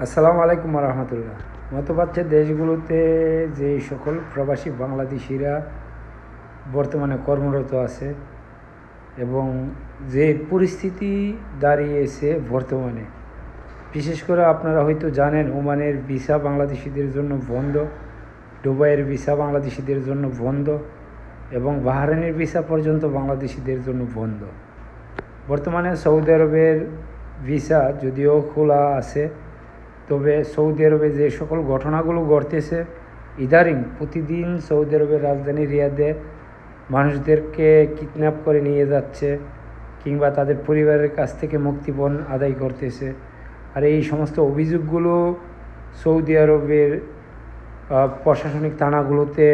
আসসালামু আলাইকুম রহমতুল্লাহ। মধ্যপ্রাচ্যের দেশগুলোতে যে সকল প্রবাসী বাংলাদেশিরা বর্তমানে কর্মরত আছে এবং যে পরিস্থিতি দাঁড়িয়েছে বর্তমানে, বিশেষ করে আপনারা হয়তো জানেন ওমানের ভিসা বাংলাদেশিদের জন্য বন্ধ, দুবাইয়ের ভিসা বাংলাদেশিদের জন্য বন্ধ এবং বাহারানের ভিসা পর্যন্ত বাংলাদেশিদের জন্য বন্ধ। বর্তমানে সৌদি আরবের ভিসা যদিও খোলা আছে তবে সৌদি আরবে যে সকল ঘটনাগুলো ঘটতেছে, ইদারিং প্রতিদিন সৌদি আরবের রাজধানী রিয়াদে মানুষদেরকে কিডন্যাপ করে নিয়ে যাচ্ছে কিংবা তাদের পরিবারের কাছ থেকে মুক্তিপণ আদায় করতেছে। আর এই সমস্ত অভিযোগগুলো সৌদি আরবের প্রশাসনিক থানাগুলোতে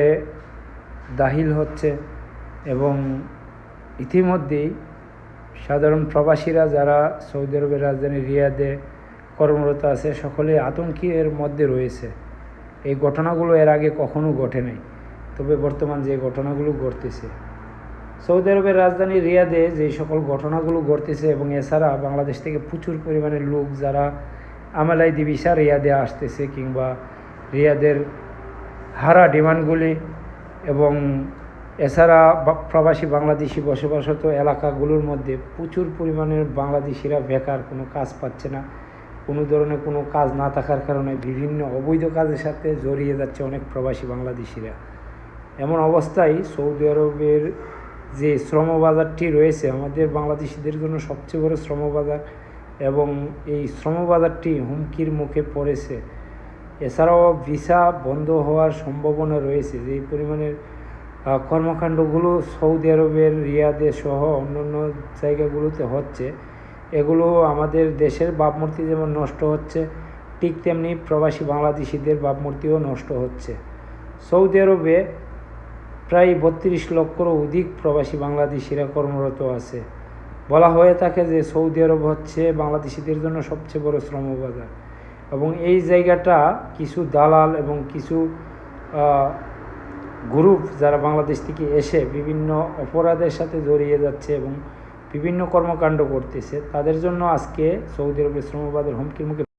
দাখিল হচ্ছে এবং ইতিমধ্যেই সাধারণ প্রবাসীরা যারা সৌদি আরবের রাজধানী রিয়াদে কর্মরত আছে, সকলে আতঙ্কের মধ্যে রয়েছে। এই ঘটনাগুলো এর আগে কখনো ঘটে নাই, তবে বর্তমান যে ঘটনাগুলো ঘটতেছে। সৌদি আরবের রাজধানী রিয়াদে যে সকল ঘটনাগুলো ঘটতেছে এবং এছাড়া বাংলাদেশ থেকে প্রচুর পরিমাণে লোক যারা আমালাই দিবিসা রিয়াদে আসতেছে কিংবা রিয়াদের হারা ডিমান্ডগুলি এবং এছাড়া প্রবাসী বাংলাদেশি বসবাসরত এলাকাগুলোর মধ্যে প্রচুর পরিমাণের বাংলাদেশিরা বেকার, কোনো কাজ পাচ্ছে না। কোনো ধরনের কোনো কাজ না থাকার কারণে বিভিন্ন অবৈধ কাজের সাথে জড়িয়ে যাচ্ছে অনেক প্রবাসী বাংলাদেশিরা। এমন অবস্থায় সৌদি আরবের যে শ্রম বাজারটি রয়েছে, আমাদের বাংলাদেশিদের জন্য সবচেয়ে বড় শ্রম বাজার এবং এই শ্রম বাজারটি হুমকির মুখে পড়েছে। এছাড়াও ভিসা বন্ধ হওয়ার সম্ভাবনা রয়েছে। যে পরিমাণের কর্মকাণ্ডগুলো সৌদি আরবের রিয়াদে সহ অন্যান্য জায়গাগুলোতে হচ্ছে এগুলো আমাদের দেশের ভাবমূর্তি যেমন নষ্ট হচ্ছে, ঠিক তেমনি প্রবাসী বাংলাদেশিদের ভাবমূর্তিও নষ্ট হচ্ছে। সৌদি আরবে প্রায় বত্রিশ লক্ষরও অধিক প্রবাসী বাংলাদেশিরা কর্মরত আছে। বলা হয়ে থাকে যে সৌদি আরব হচ্ছে বাংলাদেশিদের জন্য সবচেয়ে বড় শ্রমবাজার এবং এই জায়গাটা কিছু দালাল এবং কিছু গ্রুপ যারা বাংলাদেশ থেকে এসে বিভিন্ন অপরাধের সাথে জড়িয়ে যাচ্ছে এবং বিভিন্ন কর্মকাণ্ড করতেছে তাদের জন্য আজকে সৌদি আরবের শ্রমবাদের হুমকির মুখে